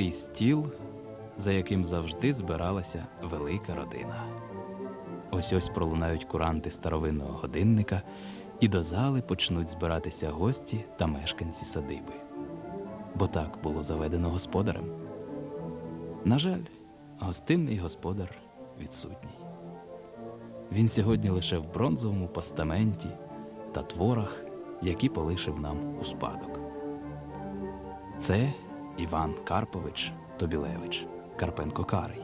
великий стіл, за яким завжди збиралася велика родина. Ось ось пролунають куранти старовинного годинника, і до зали почнуть збиратися гості та мешканці садиби. Бо так було заведено господарем. На жаль, гостинний господар відсутній. Він сьогодні лише в бронзовому постаменті та творах, які полишив нам у спадок. Це Іван Карпович Тобілевич, Карпенко Карий,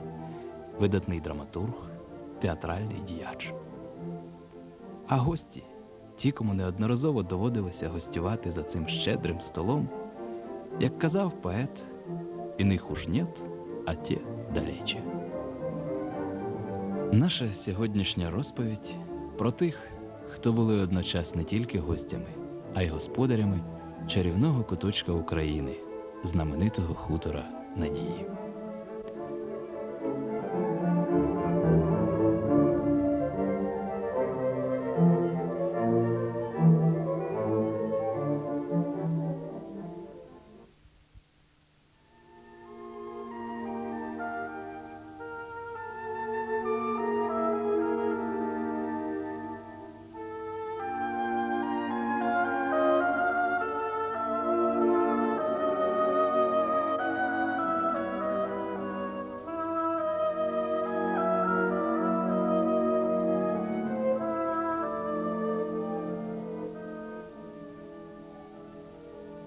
видатний драматург, театральний діяч. А гості, ті, кому неодноразово доводилося гостювати за цим щедрим столом, як казав поет, іних уж нет, а те далече. Наша сьогоднішня розповідь про тих, хто були одночас не тільки гостями, а й господарями чарівного куточка України, знаменитого хутора Надії.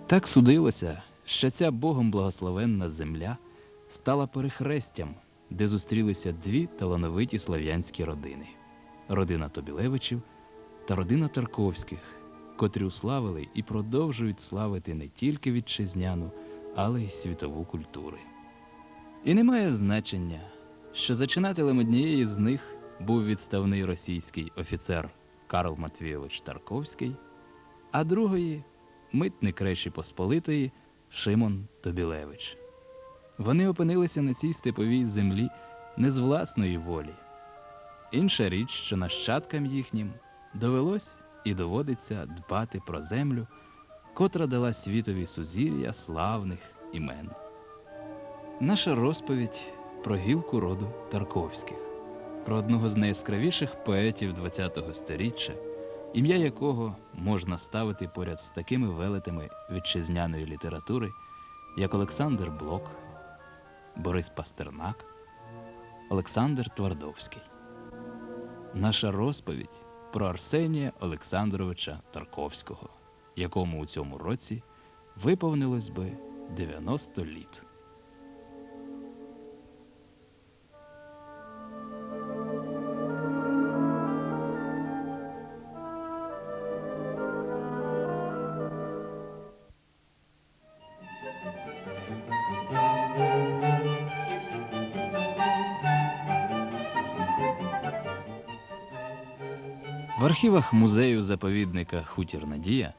Так судилося, що ця Богом благословенна земля стала перехрестям, де зустрілися дві талановиті слав'янські родини родина Тобілевичів та родина Тарковських, котрі уславили і продовжують славити не тільки вітчизняну, але й світову культури. І немає значення, що зачинателем однієї з них був відставний російський офіцер Карл Матвійович Тарковський, а другої митник Речі Посполитої Шимон Тобілевич. Вони опинилися на цій степовій землі не з власної волі. Інша річ, що нащадкам їхнім довелось і доводиться дбати про землю, котра дала світові сузір'я славних імен. Наша розповідь про гілку роду Тарковських, про одного з найяскравіших поетів ХХ століття, ім'я якого можна ставити поряд з такими велетами вітчизняної літератури, як Олександр Блок, Борис Пастернак, Олександр Твардовський. Наша розповідь про Арсенія Олександровича Тарковського, якому у цьому році виповнилось би 90 літ. В архівах музею заповідника Хутір Надія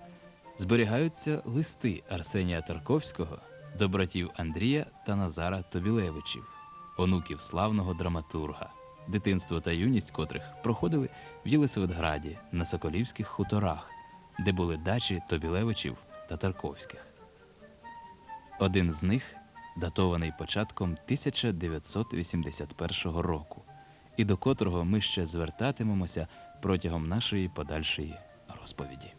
зберігаються листи Арсенія Тарковського до братів Андрія та Назара Тобілевичів, онуків славного драматурга, дитинство та юність котрих проходили в Єлисаветграді на Соколівських хуторах, де були дачі Тобілевичів та Тарковських. Один з них датований початком 1981 року, і до котрого ми ще звертатимемося протягом нашої подальшої розповіді.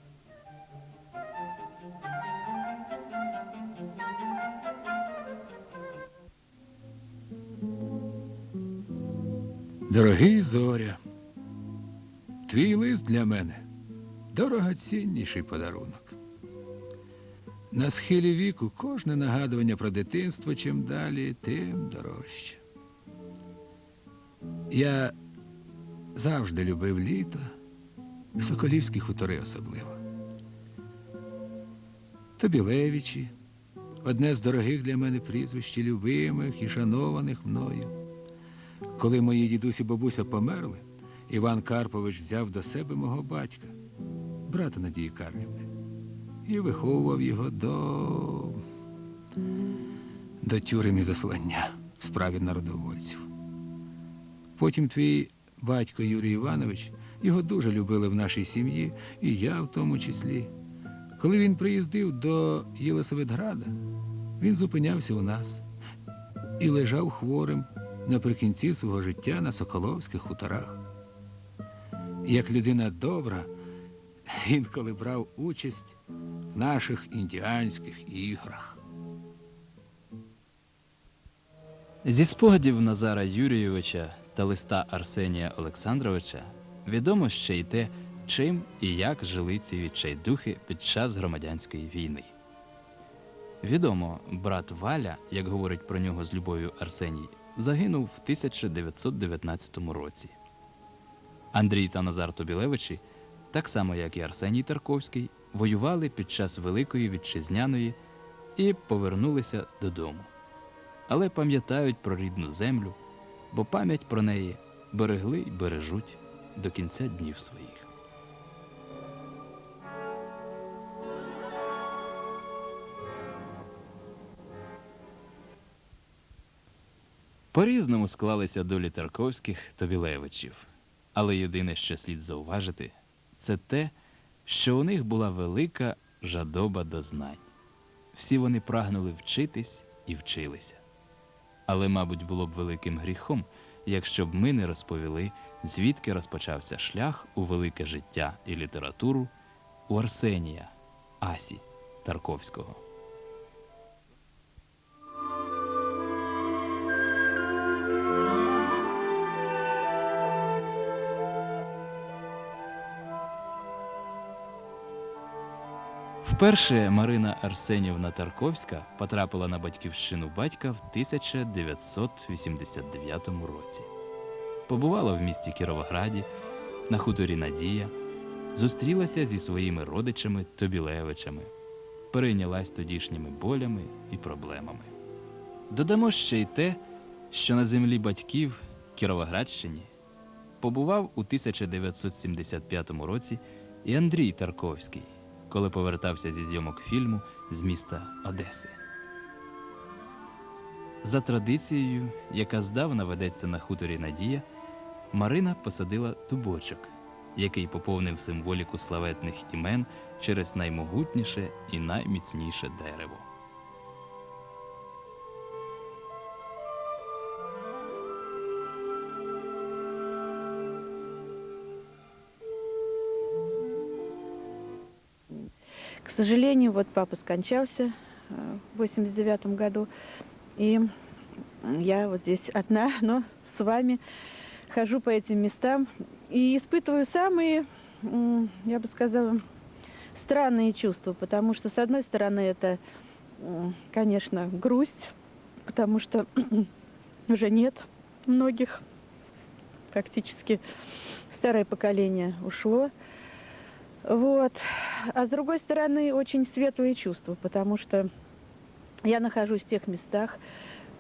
Дорогий Зоря, твій лист для мене дорогоцінніший подарунок. На схилі віку кожне нагадування про дитинство чим далі, тим дорожче. Я завжди любив літо, соколівські хутори особливо. Тобілевичі одне з дорогих для мене прізвищ, любимих і шанованих мною. Коли мої дідусь і бабуся померли, Іван Карпович взяв до себе мого батька, брата Надії Карлівни, і виховував його до до тюрем і заслання в справі народовольців. Потім твій батько Юрій Іванович його дуже любили в нашій сім'ї, і я в тому числі. Коли він приїздив до Єлисаветграда, він зупинявся у нас і лежав хворим наприкінці свого життя на Соколовських хуторах. Як людина добра, інколи брав участь в наших індіанських іграх. Зі спогадів Назара Юрійовича та листа Арсенія Олександровича відомо ще й те, чим і як жили ці відчайдухи під час громадянської війни. Відомо, брат Валя, як говорить про нього з любов'ю Арсеній, загинув в 1919 році. Андрій та Назар Тобілевичі, так само як і Арсеній Тарковський, воювали під час Великої Вітчизняної і повернулися додому але пам'ятають про рідну землю, бо пам'ять про неї берегли й бережуть до кінця днів своїх. По-різному склалися долі Тарковських та Вілевичів, але єдине, що слід зауважити, це те, що у них була велика жадоба до знань. Всі вони прагнули вчитись і вчилися. Але, мабуть, було б великим гріхом, якщо б ми не розповіли, звідки розпочався шлях у велике життя і літературу у Арсенія Асі Тарковського. Вперше Марина Арсенівна Тарковська потрапила на батьківщину батька в 1989 році. Побувала в місті Кіровограді, на хуторі Надія, зустрілася зі своїми родичами Тобілевичами, перейнялась тодішніми болями і проблемами. Додамо ще й те, що на землі батьків Кіровоградщині побував у 1975 році і Андрій Тарковський коли повертався зі зйомок фільму з міста Одеси. За традицією, яка здавна ведеться на хуторі Надія, Марина посадила дубочок, який поповнив символіку славетних імен через наймогутніше і найміцніше дерево. Сожалению, вот папа скончался э, в 89 году, и я вот здесь одна, но с вами хожу по этим местам и испытываю самые, я бы сказала, странные чувства, потому что, с одной стороны, это, конечно, грусть, потому что уже нет многих, фактически старое поколение ушло. Вот. А с другой стороны, очень светлые чувства, потому что я нахожусь в тех местах,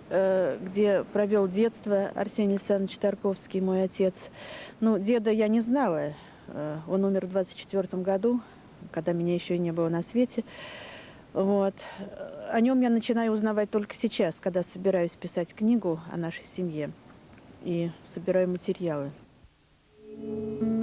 э, где провел детство Арсений Александрович Тарковский, мой отец. Ну, деда я не знала. э, Он умер в 24 году, когда меня еще не было на свете. Вот. О нем я начинаю узнавать только сейчас, когда собираюсь писать книгу о нашей семье и собираю материалы. Река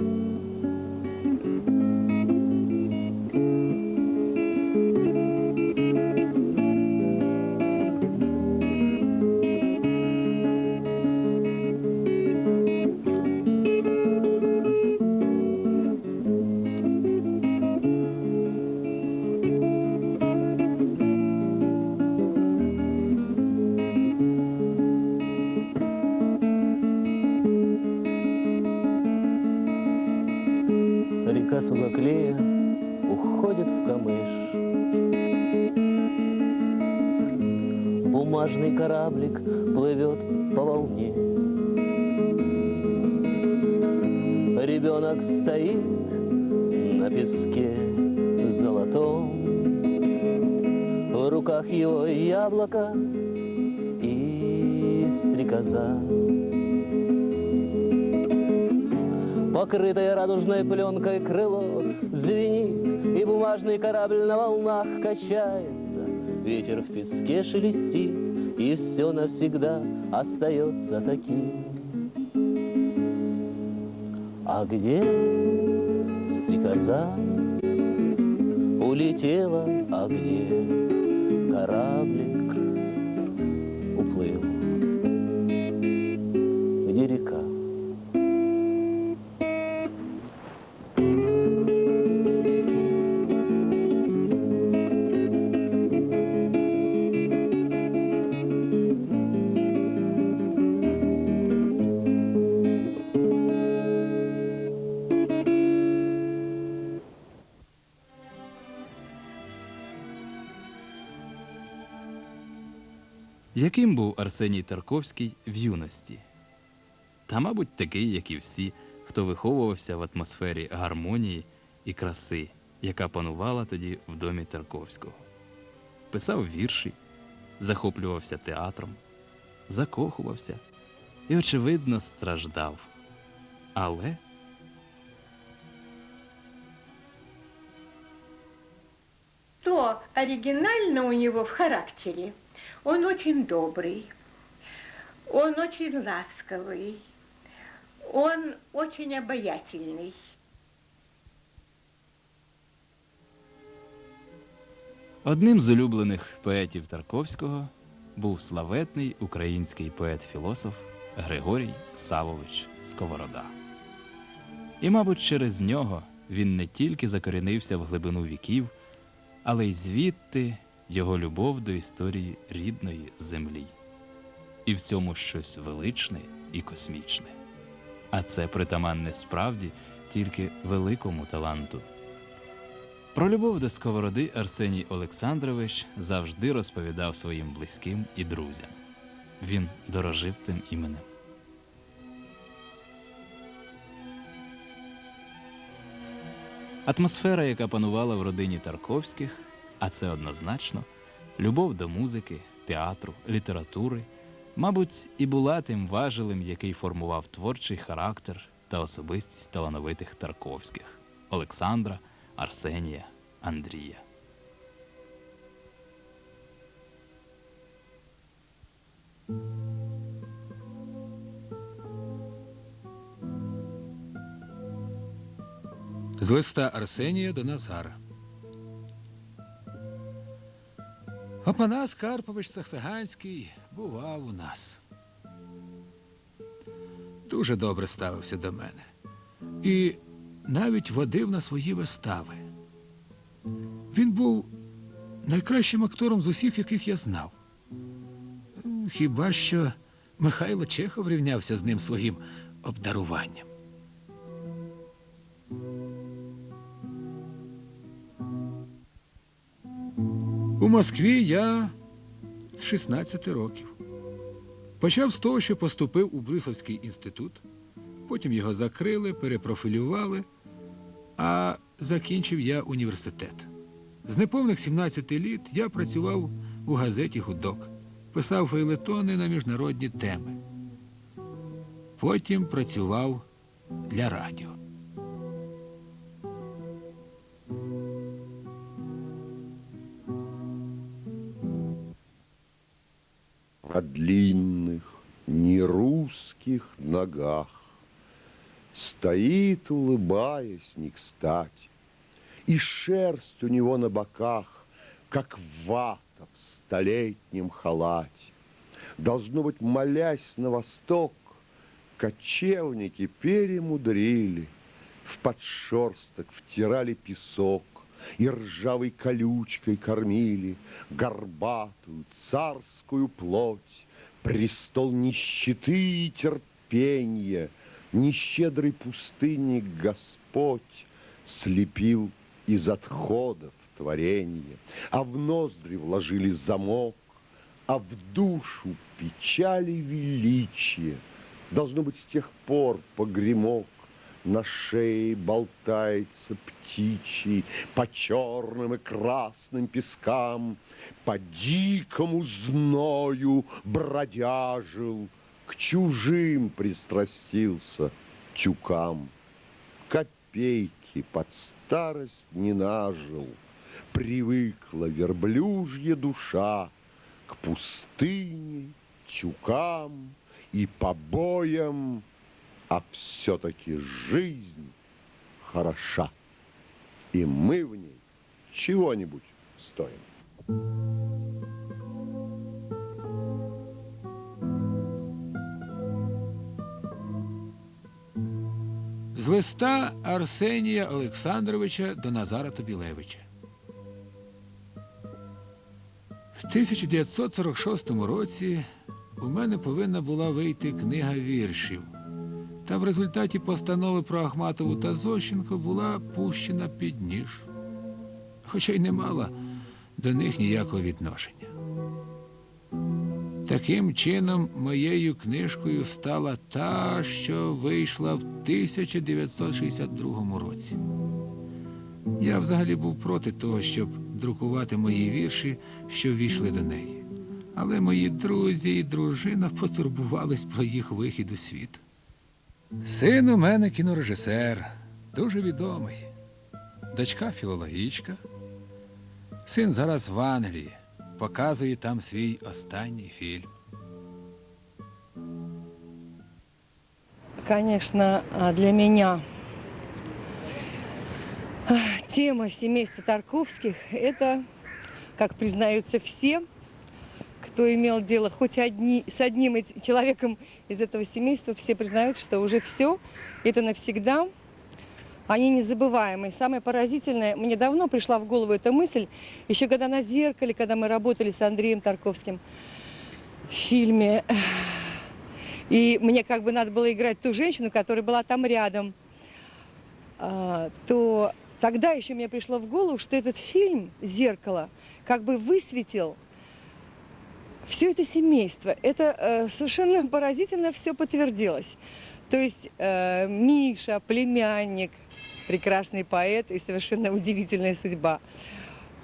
стрекоза. Покрытое радужной пленкой крыло Звенит, и бумажный корабль на волнах качается Ветер в песке шелестит, и все навсегда остается таким А где стрекоза улетела, а где кораблик уплыл? Яким був Арсеній Тарковський в юності? Та, мабуть, такий, як і всі, хто виховувався в атмосфері гармонії і краси, яка панувала тоді в домі Тарковського. Писав вірші, захоплювався театром, закохувався і, очевидно, страждав. Але Что оригинально у него в характере? Он очень добрый, он очень ласковый, он очень обаятельный. Одним з улюблених поетів Тарковського був славетний український поет-філософ Григорій Савович Сковорода. І, мабуть, через нього він не тільки закорінився в глибину віків, але й звідти його любов до історії рідної землі. І в цьому щось величне і космічне. А це притаманне справді тільки великому таланту. Про любов до сковороди Арсеній Олександрович завжди розповідав своїм близьким і друзям. Він дорожив цим іменем. Атмосфера, яка панувала в родині Тарковських, а це однозначно, любов до музики, театру, літератури, мабуть, і була тим важелем, який формував творчий характер та особистість талановитих Тарковських Олександра, Арсенія, Андрія. З листа Арсенія до Назара. Опанас Карпович Саксаганський бував у нас. Дуже добре ставився до мене. І навіть водив на свої вистави. Він був найкращим актором з усіх, яких я знав. Хіба що Михайло Чехов рівнявся з ним своїм обдаруванням. У Москві я з 16 років. Почав з того, що поступив у Брюсовський інститут, потім його закрили, перепрофілювали, а закінчив я університет. З неповних 17 літ я працював у газеті Гудок, писав фейлетони на міжнародні теми. Потім працював для радіо. На длинных, нерусских ногах. Стоит, улыбаясь не кстати, и шерсть у него на боках, как вата в столетнем халате. Должно быть, молясь на восток, кочевники перемудрили, в подшерсток втирали песок и ржавой колючкой кормили горбатую царскую плоть, престол нищеты и терпенья, нещедрый пустынник Господь слепил из отходов творенье, а в ноздри вложили замок, а в душу печали величие. Должно быть, с тех пор погремок на шее болтается птичий по черным и красным пескам, по дикому зною бродяжил, к чужим пристрастился тюкам. Копейки под старость не нажил, привыкла верблюжья душа к пустыне, тюкам и побоям, а все-таки жизнь хороша, и мы в ней чего-нибудь стоим. З листа Арсенія Олександровича до Назара Тобілевича. В 1946 році у мене повинна була вийти книга віршів. Та в результаті постанови про Ахматову та Зощенко була пущена під ніж, хоча й не мала до них ніякого відношення. Таким чином, моєю книжкою стала та, що вийшла в 1962 році. Я взагалі був проти того, щоб друкувати мої вірші, що війшли до неї. Але мої друзі і дружина потурбувались про їх вихід у світ. Син у мене кінорежисер, дуже відомий. Дочка філологічка. Син зараз в Англії, показує там свій останній фільм. Конечно, а, для меня а, тема семейства Тарковских – это, как признаются все, кто имел дело хоть одни, с одним человеком из этого семейства, все признают, что уже все, это навсегда. Они незабываемые. Самое поразительное, мне давно пришла в голову эта мысль, еще когда на «Зеркале», когда мы работали с Андреем Тарковским в фильме и мне как бы надо было играть ту женщину, которая была там рядом, а, то тогда еще мне пришло в голову, что этот фильм «Зеркало» как бы высветил все это семейство. Это э, совершенно поразительно все подтвердилось. То есть э, Миша, племянник, прекрасный поэт и совершенно удивительная судьба.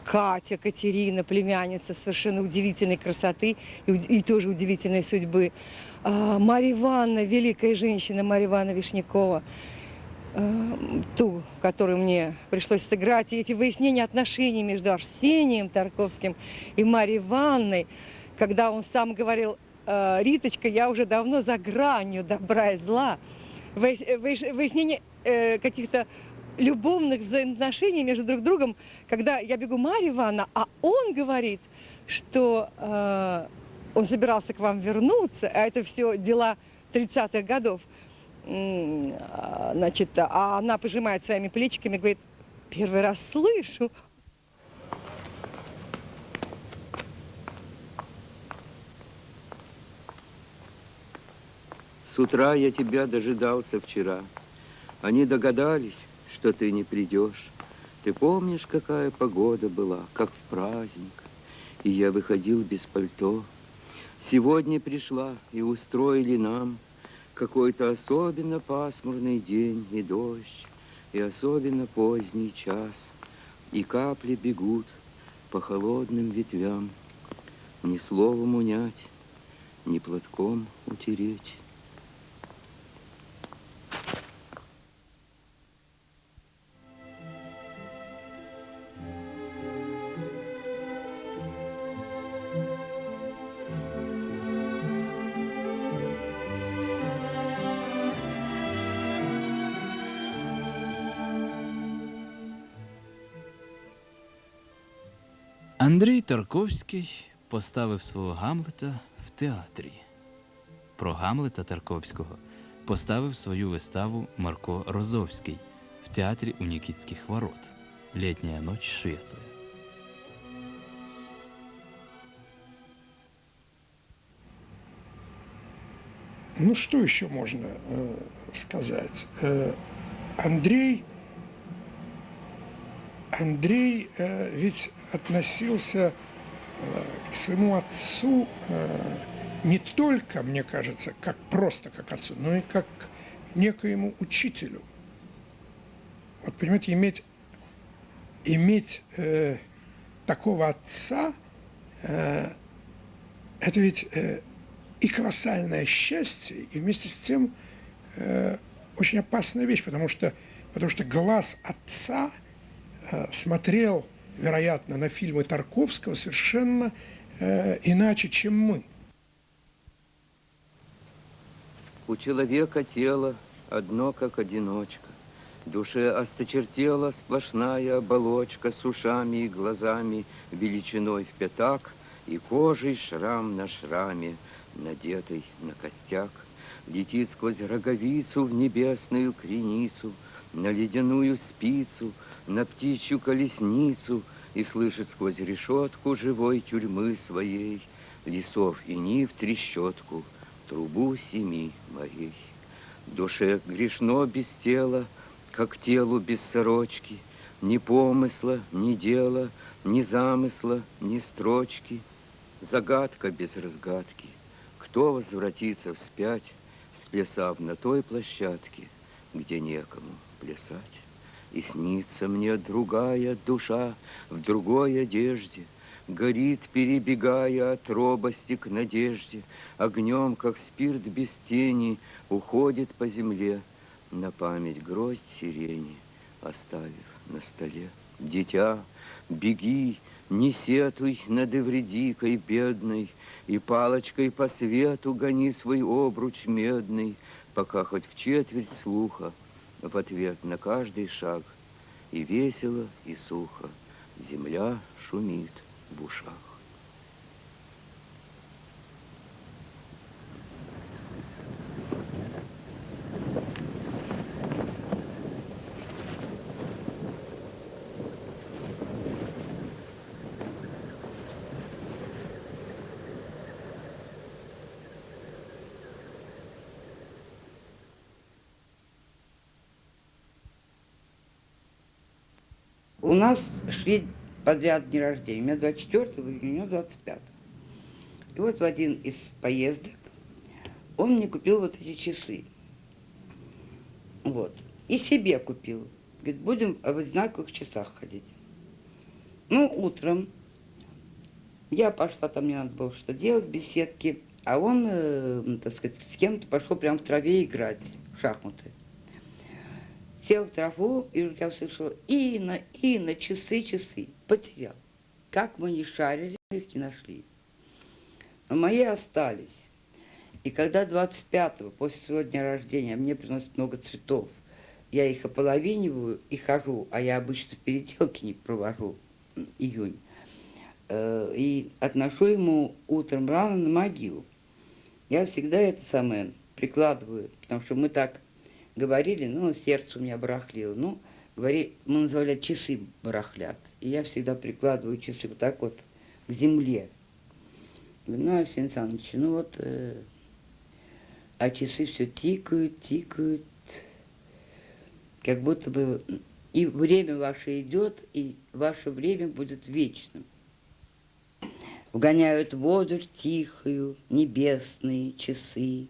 Катя, Катерина, племянница совершенно удивительной красоты и, и тоже удивительной судьбы. А, Марья Ивановна, великая женщина Марья Ивановна Вишнякова, а, ту, которую мне пришлось сыграть, и эти выяснения отношений между Арсением Тарковским и Марьей Ивановной, когда он сам говорил, «Э, Риточка, я уже давно за гранью добра и зла. Выяс- выяс- Выяснение э, каких-то любовных взаимоотношений между друг другом, когда я бегу Марья Ивановна, а он говорит, что э, он собирался к вам вернуться, а это все дела 30-х годов. А, Значит, а она пожимает своими плечиками и говорит, первый раз слышу. С утра я тебя дожидался вчера. Они догадались, что ты не придешь. Ты помнишь, какая погода была, как в праздник? И я выходил без пальто. Сегодня пришла и устроили нам какой-то особенно пасмурный день и дождь, и особенно поздний час. И капли бегут по холодным ветвям. Ни словом унять, ни платком утереть. Андрій Тарковський поставив свого Гамлета в театрі. Про Гамлета Тарковського поставив свою виставу Марко Розовський в театрі у Нікітських ворот. Літня ночь Швеція. Ну, что еще можно э, сказать? Э, Андрей, Андрей э, ведь относился э, к своему отцу э, не только, мне кажется, как просто как отцу, но и как к некоему учителю. Вот, понимаете, иметь, иметь э, такого отца, э, это ведь э, и колоссальное счастье, и вместе с тем э, очень опасная вещь, потому что, потому что глаз отца э, смотрел, вероятно, на фильмы Тарковского совершенно э, иначе, чем мы. У человека тело одно, как одиночка. Душе осточертела сплошная оболочка с ушами и глазами, величиной в пятак, и кожей шрам на шраме, надетый на костяк. Летит сквозь роговицу в небесную креницу, на ледяную спицу, на птичью колесницу, и слышит сквозь решетку живой тюрьмы своей лесов и нив трещотку, трубу семи морей. Душе грешно без тела, как телу без сорочки, Ни помысла, ни дела, ни замысла, ни строчки. Загадка без разгадки, Кто возвратится вспять, сплясав на той площадке, где некому плясать? И снится мне другая душа в другой одежде, Горит, перебегая от робости к надежде, Огнем, как спирт без тени, уходит по земле На память гроздь сирени, оставив на столе. Дитя, беги, не сетуй над Эвредикой бедной, И палочкой по свету гони свой обруч медный, Пока хоть в четверть слуха, в ответ на каждый шаг. И весело, и сухо земля шумит в ушах. У нас шли подряд дни рождения. У меня 24 и у него 25 И вот в один из поездок он мне купил вот эти часы. Вот. И себе купил. Говорит, будем в одинаковых часах ходить. Ну, утром я пошла, там мне надо было что делать, беседки, а он, э, так сказать, с кем-то пошел прямо в траве играть в шахматы. Сел в траву, и я услышала, Инна, Инна, часы, часы. Потерял. Как мы не шарили, их не нашли. Но мои остались. И когда 25-го, после своего дня рождения, мне приносят много цветов, я их ополовиниваю и хожу, а я обычно в переделке не провожу, июнь, э, и отношу ему утром рано на могилу. Я всегда это самое прикладываю, потому что мы так говорили, ну, сердце у меня барахлило, ну, говори, мы называли часы барахлят. И я всегда прикладываю часы вот так вот к земле. Ну, Арсений Александрович, ну вот, э, а часы все тикают, тикают, как будто бы и время ваше идет, и ваше время будет вечным. Вгоняют воду тихую небесные часы,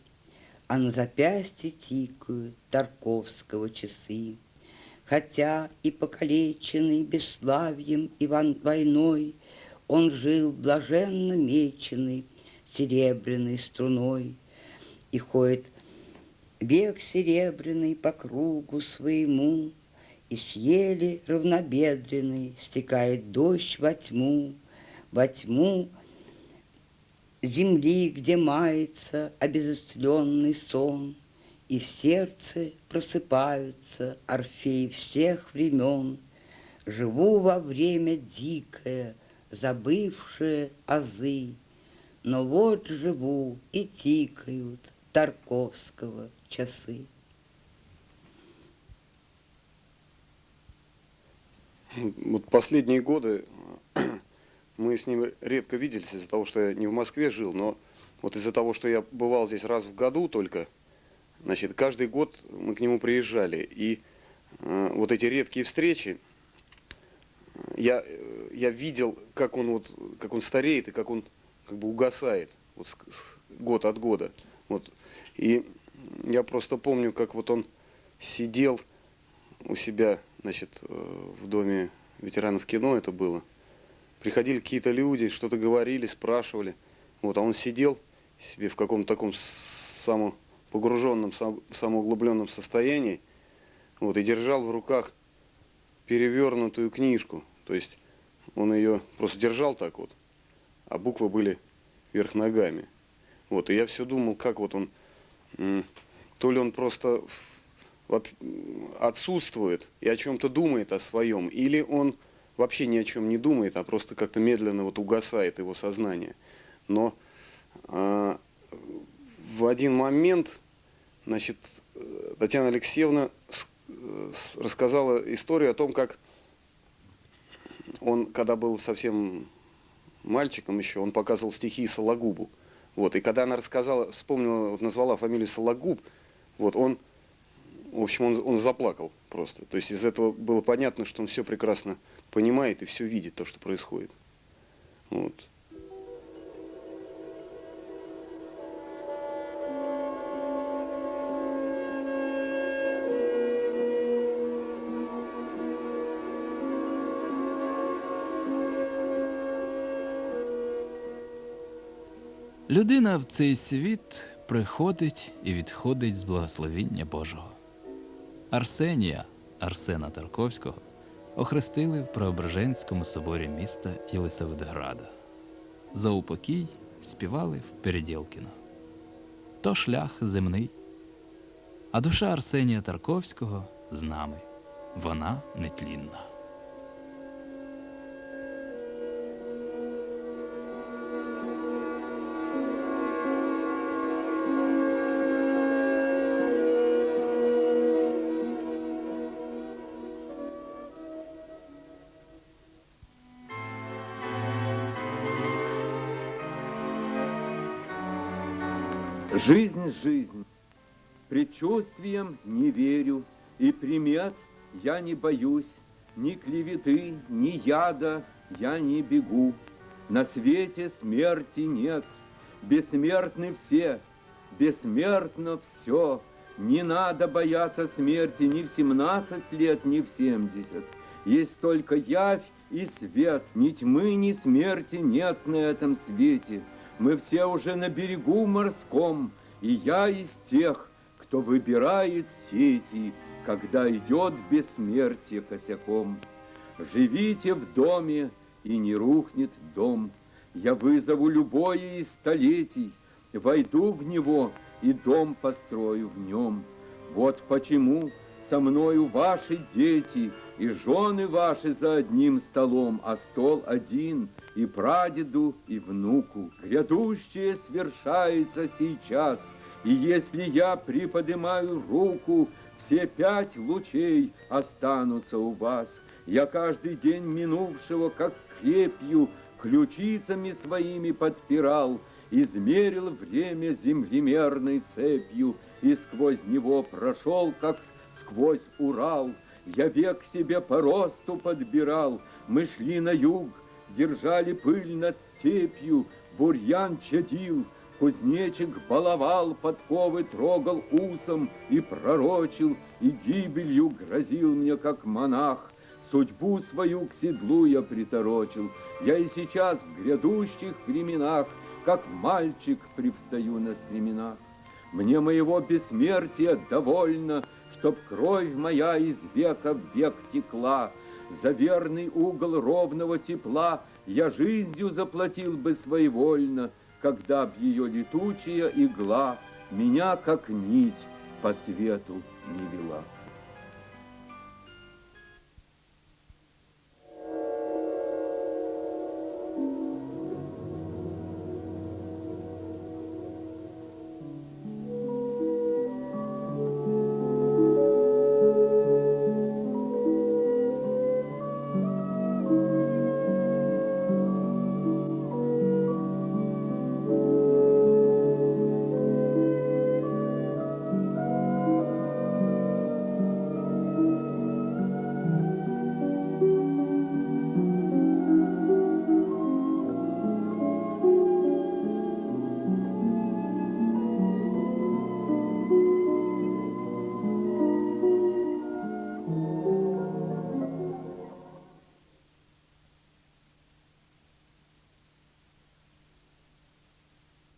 а на запястье тикают Тарковского часы. Хотя и покалеченный бесславием и войной, Он жил блаженно меченый серебряной струной И ходит век серебряный по кругу своему, И съели равнобедренный стекает дождь во тьму, во тьму земли, где мается обезостленный сон, И в сердце просыпаются орфей всех времен. Живу во время дикое, забывшее азы, Но вот живу и тикают Тарковского часы. Вот последние годы мы с ним редко виделись из-за того, что я не в Москве жил, но вот из-за того, что я бывал здесь раз в году только, значит, каждый год мы к нему приезжали. И э, вот эти редкие встречи, я, э, я видел, как он, вот, как он стареет и как он как бы угасает вот, с- с- год от года. Вот. И я просто помню, как вот он сидел у себя, значит, э, в доме ветеранов кино это было. Приходили какие-то люди, что-то говорили, спрашивали. Вот, а он сидел себе в каком-то таком само погруженном, сам- самоуглубленном состоянии, вот, и держал в руках перевернутую книжку. То есть он ее просто держал так вот, а буквы были вверх ногами. Вот, и я все думал, как вот он, то ли он просто отсутствует и о чем-то думает о своем, или он вообще ни о чем не думает, а просто как-то медленно вот угасает его сознание. Но а, в один момент, значит, э, Татьяна Алексеевна э, рассказала историю о том, как он, когда был совсем мальчиком еще, он показывал стихи Сологубу. Вот, и когда она рассказала, вспомнила, назвала фамилию Сологуб, вот он, в общем, он, он заплакал просто. То есть из этого было понятно, что он все прекрасно понимает и все видит, то, что происходит. Вот. Людина в цей світ приходить і відходить з благословіння Божого. Арсенія Арсена Тарковського охрестили в Преображенському соборі міста Єлисаветграда. За упокій співали в Переділкіно. То шлях земний. А душа Арсенія Тарковського з нами. Вона нетлінна. Жизнь, жизнь. Предчувствиям не верю, и примет я не боюсь. Ни клеветы, ни яда я не бегу. На свете смерти нет, бессмертны все, бессмертно все. Не надо бояться смерти ни в семнадцать лет, ни в семьдесят. Есть только явь и свет, ни тьмы, ни смерти нет на этом свете. Мы все уже на берегу морском, и я из тех, кто выбирает сети, когда идет бессмертие косяком. Живите в доме, и не рухнет дом. Я вызову любое из столетий, войду в него и дом построю в нем. Вот почему со мною ваши дети и жены ваши за одним столом, а стол один и прадеду, и внуку. Грядущее свершается сейчас, и если я приподнимаю руку, все пять лучей останутся у вас. Я каждый день минувшего, как крепью, ключицами своими подпирал, измерил время землемерной цепью, и сквозь него прошел, как сквозь Урал. Я век себе по росту подбирал, мы шли на юг, держали пыль над степью, бурьян чадил, кузнечик баловал, подковы трогал усом и пророчил, и гибелью грозил мне, как монах. Судьбу свою к седлу я приторочил. Я и сейчас в грядущих временах, как мальчик, привстаю на стременах. Мне моего бессмертия довольно, Чтоб кровь моя из века в век текла. За верный угол ровного тепла Я жизнью заплатил бы своевольно, Когда б ее летучая игла Меня, как нить, по свету не вела.